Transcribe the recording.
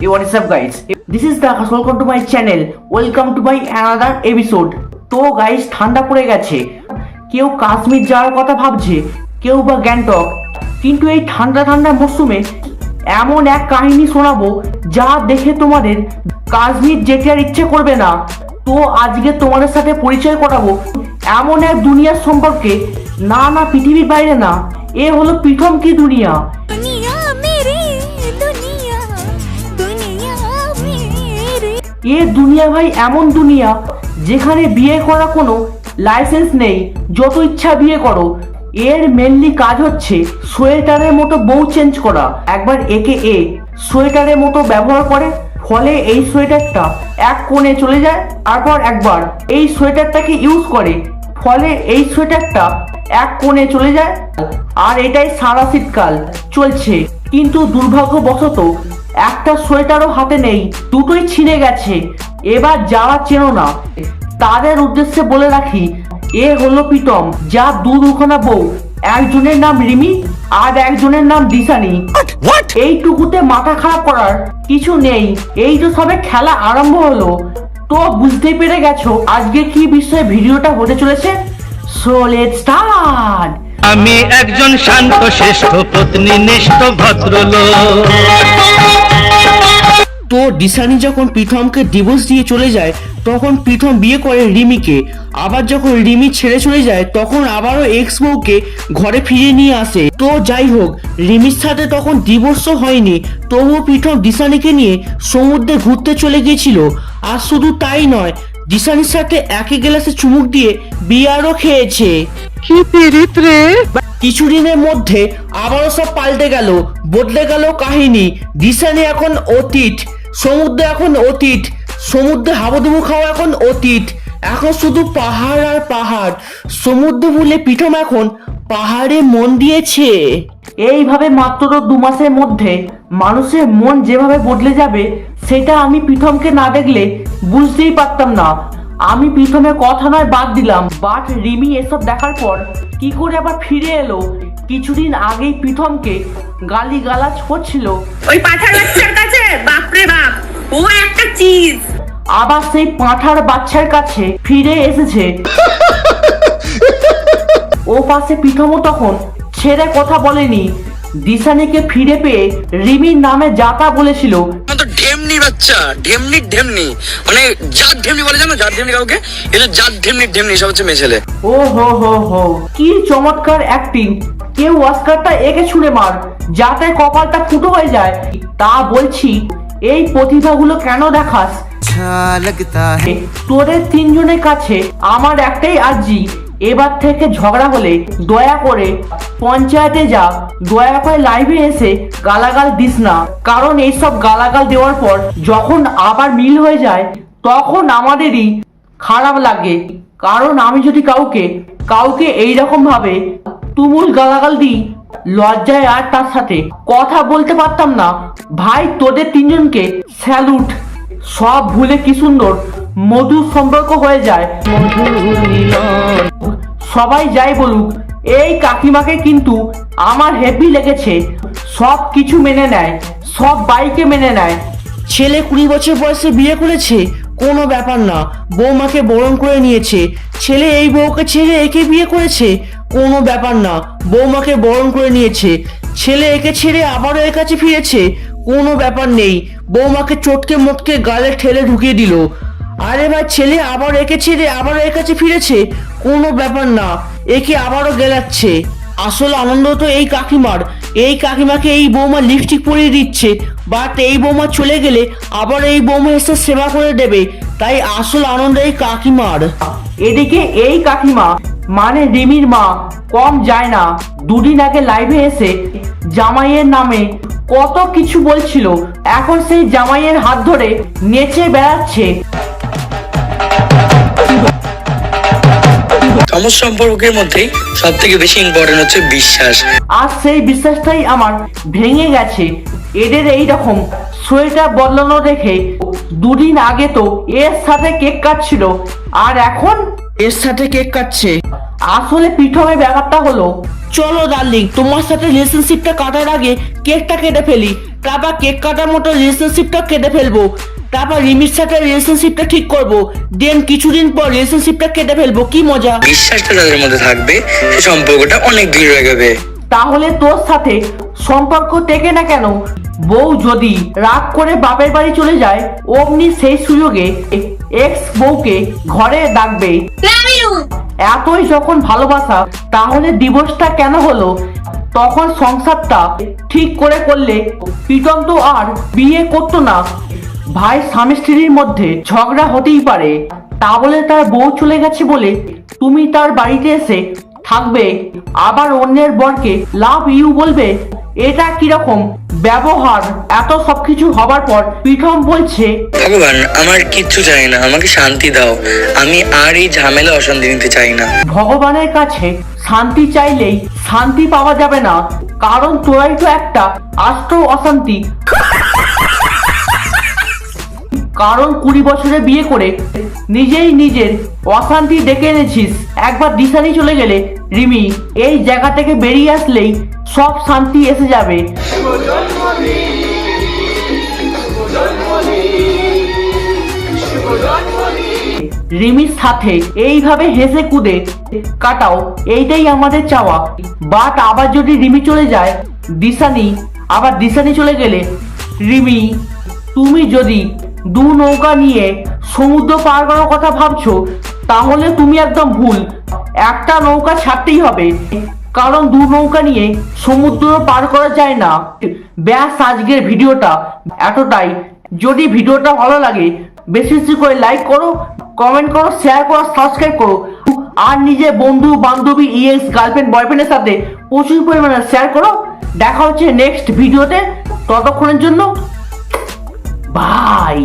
What is up guys? This is the welcome to my channel. Welcome to my another episode. তো guys ঠান্ডা পড়ে গেছে। কেউ কাশ্মীর যাওয়ার কথা ভাবছে, কেউ বা গ্যাংটক। কিন্তু এই ঠান্ডা ঠান্ডা মরশুমে এমন এক কাহিনী শোনাবো যা দেখে তোমাদের কাশ্মীর যেতে আর ইচ্ছে করবে না। তো, আজকে তোমাদের সাথে পরিচয় করাবো এমন এক দুনিয়ার সম্পর্কে। না না, পৃথিবীর বাইরে না। এ হলো প্রথম কি দুনিয়া? এ দুনিয়া ভাই এমন দুনিয়া যেখানে বিয়ে করা কোনো লাইসেন্স নেই, যত ইচ্ছা বিয়ে করো। এর মেনলি কাজ হচ্ছে সোয়েটারের মতো বউ চেঞ্জ করা। একবার একে এ সোয়েটারের মতো ব্যবহার করে, ফলে এই সোয়েটারটা এক কোণে চলে যায়, তারপর একবার এই সোয়েটারটাকে ইউজ করে, ফলে এই সোয়েটারটা এক কোণে চলে যায়। আর এটাই সারা শীতকাল চলছে। কিন্তু দুর্ভাগ্যবশত একটা সোয়েটারও হাতে নেই দুটোই ছিঁড়ে গেছে। এবার যারা চেনো না তাদের উদ্দেশ্যে বলে রাখি এ হলো প্রীতম যা দু দুখানা বউ। একজনের নাম রিমি আর একজনের নাম দিশানি। এইটুকুতে মাথা খারাপ করার কিছু নেই। এই তো সবে খেলা আরম্ভ হলো তো বুঝতেই পেরে গেছো আজকে কি বিষয়ে ভিডিওটা হতে চলেছে? সো লেট স্টার্ট আমি একজন শান্ত শ্রেষ্ঠ পত্নী নিষ্ঠ ভদ্রলোক। তো ডিসানি যখন প্রীতমকে ডিভোর্স দিয়ে চলে যায় তখন প্রীতম বিয়ে করে রিমিকে। আবার যখন রিমি ছেড়ে চলে যায় তখন আবারও এক্স বউকে ঘরে ফিরিয়ে নিয়ে আসে। তো যাই হোক রিমির সাথে তখন ডিভোর্সও হয়নি তবুও প্রীতম ডিসানিকে নিয়ে সমুদ্রে ঘুরতে চলে গিয়েছিল। আর শুধু তাই নয় ডিসানির সাথে একই গ্লাসে চুমুক দিয়ে বিয়ারও খেয়েছে। কি পিরিত রে! কিছুদিনের মধ্যে আবারও সব পাল্টে গেল বদলে গেল কাহিনী। দিশানি এখন অতীত। সমুদ্র এখন অতীত সমুদ্রে হাবুডুবু খাওয়া এখন অতীত। এখন শুধু পাহাড় আর পাহাড় সমুদ্র ভুলে পিঠম এখন পাহাড়ে মন দিয়েছে। এইভাবে মাত্র দু মাসের মধ্যে মানুষের মন যেভাবে বদলে যাবে সেটা আমি প্রথমকে না দেখলে বুঝতেই পারতাম না। আমি প্রথমে কথা নয় বাদ দিলাম বাট রিমি এসব দেখার পর কি করে আবার ফিরে এলো? কিছুদিন আগেই প্রথমকে গালি গালাজ করছিল। ওই পাঠার বাচ্চার ও একটা চিজ আবার সেই পাঁঠার বাচ্চার কাছে ফিরে এসেছে। ও পাশে প্রথমও তখন ছেড়ে কথা বলেনি। দিশানিকে ফিরে পেয়ে রিমির নামে যাতা বলেছিল। তো ঢেমনি বাচ্চা ঢেমনি ঢেমনি। মানে জাত ঢেমনি বলে জানো? জাত ঢেমনি কাউকে? এটা জাত ঢেমনি ঢেমনি সব হচ্ছে মেয়ে ছেলে। ও হো হো হো। কি চমৎকার অ্যাক্টিং কেউ অস্কারটা একে ছুঁড়ে মার যাতে কপালটা ফুটো হয়ে যায়। তা বলছি এই প্রতিভাগুলো কেন দেখাস? তোদের তিনজনের কাছে আমার একটাই আর্জি। এবার থেকে ঝগড়া হলে দয়া করে পঞ্চায়েতে যা। দয়া করে লাইভে এসে গালাগাল দিস না। কারণ এইসব গালাগাল দেওয়ার পর যখন আবার মিল হয়ে যায় তখন আমাদেরই খারাপ লাগে। কারণ আমি যদি কাউকে কাউকে এই রকম ভাবে তুমুল গালাগাল দিই লজ্জায় আর তার সাথে কথা বলতে পারতাম না। ভাই, তোদের তিনজনকে স্যালুট সব ভুলে কি সুন্দর মধুর সম্পর্ক হয়ে যায়। সবাই যাই বলুক, এই কাকিমাকে কিন্তু আমার হেভি লেগেছে। সব কিছু মেনে নেয়, সব বাইকে মেনে নেয়। ছেলে কুড়ি বছর বয়সে বিয়ে করেছে? কোনো ব্যাপার না বৌমাকে বরণ করে নিয়েছে। ছেলে এই বউকে ছেড়ে একে বিয়ে করেছে? কোনো ব্যাপার না, বৌমাকে বরণ করে নিয়েছে। ছেলে একে ছেড়ে আবারও এর কাছে ফিরেছে। কোনো ব্যাপার নেই, বৌমাকে চটকে মটকে গালে ঠেলে ঢুকিয়ে দিল। আরে ভাই, ছেলে আবার একে ছেড়ে আবার এর কাছে ফিরেছে? কোনো ব্যাপার না, একে আবারও গেলাচ্ছে। আসল আনন্দ তো এই কাকিমার। এই কাকিমাকে এই বৌমা লিপস্টিক পরিয়ে দিচ্ছে। বাট এই বৌমা চলে গেলে আবার এই বৌমা এসে সেবা করে দেবে। তাই আসল আনন্দ এই কাকিমার। এদিকে এই কাকিমা মানে রিমির মা কম যায় না। দুদিন আগে লাইভে এসে জামাইয়ের নামে কত কিছু বলছিল এখন সেই জামাইয়ের হাত ধরে নেচে বেড়াচ্ছে। সম্পর্কের মধ্যেই সব থেকে বেশি ইম্পর্টেন্ট হচ্ছে বিশ্বাস। আর সেই বিশ্বাসটাই আমার ভেঙে গেছে। এদের এই রকম সোয়েটার বদলানো দেখে দুদিন আগে তো এর সাথে কেক কাটছিল আর এখন? এর সাথে কেক কাটছে। আসলে প্রথমে ব্যাপারটা হলো চলো ডার্লিং তোমার সাথে রিলেশনশিপটা কাটার আগে কেকটা কেটে ফেলি। তারপর কেক কাটার মতো রিলেশনশিপটা কেটে ফেলব। তারপর রিমির সাথে রিলেশনশিপটা ঠিক করব। দেন কিছুদিন পর রিলেশনশিপটা কেটে ফেলব। কি মজা? বিশ্বাসটা তাদের মধ্যে থাকবে সে সম্পর্কটা অনেক দূর এগোবে তাহলে তোর সাথে সম্পর্ক থেকে না কেন? বউ যদি রাগ করে বাপের বাড়ি চলে যায় অমনি সেই সুযোগে এক্স বউকে ঘরে ডাকবে। এতই যখন ভালোবাসা তাহলে ডিভোর্সটা কেন হলো? তখন সংসারটা ঠিক করে করলে প্রীতম তো আর বিয়ে করতো না। ভাই স্বামী স্ত্রীর মধ্যে ঝগড়া হতেই পারে। তা বলে তার বউ চলে গেছে বলে তুমি তার বাড়িতে এসে থাকবে। আবার অন্যের বরকে লাভ ইউ বলবে? এটা কীরকম? ব্যবহার এত সবকিছু হবার পর প্রীতম বলছে ভগবান আমার কিচ্ছু চাই না আমাকে শান্তি দাও। আমি আর এই ঝামেলা অশান্তি নিতে চাই না। ভগবানের কাছে শান্তি চাইলেই শান্তি পাওয়া যাবে না কারণ তোরাই তো একটা আষ্ট অশান্তি। কারণ কুড়ি বছরে বিয়ে করে নিজেই নিজের অশান্তি ডেকে এনেছিস। একবার দিশানি চলে গেলে রিমি, এই জায়গা থেকে বেরিয়ে আসলেই সব শান্তি এসে যাবে। রিমির সাথে এইভাবে হেসে কুদে কাটাও, এইটাই আমাদের চাওয়া। বাট আবার যদি রিমি চলে যায়, দিশানি, আবার দিশানি চলে গেলে, রিমি, তুমি যদি দু নৌকা নিয়ে সমুদ্র পার করার কথা ভাবছ, তাহলে তুমি একদম ভুল। একটা নৌকা ছাড়তেই হবে। কারণ দু নৌকা নিয়ে সমুদ্র পার করা যায় না। ব্যাস আজকের ভিডিওটা এতটাই। যদি ভিডিওটা ভালো লাগে, বেশি বেশি করে লাইক করো কমেন্ট করো শেয়ার করো সাবস্ক্রাইব করো। আর নিজের বন্ধু, বান্ধবী ইএক্স গার্লফ্রেন্ড বয়ফ্রেন্ডের সাথে প্রচুর পরিমাণে শেয়ার করো। দেখা হচ্ছে নেক্সট ভিডিওতে ততক্ষণের জন্য বাই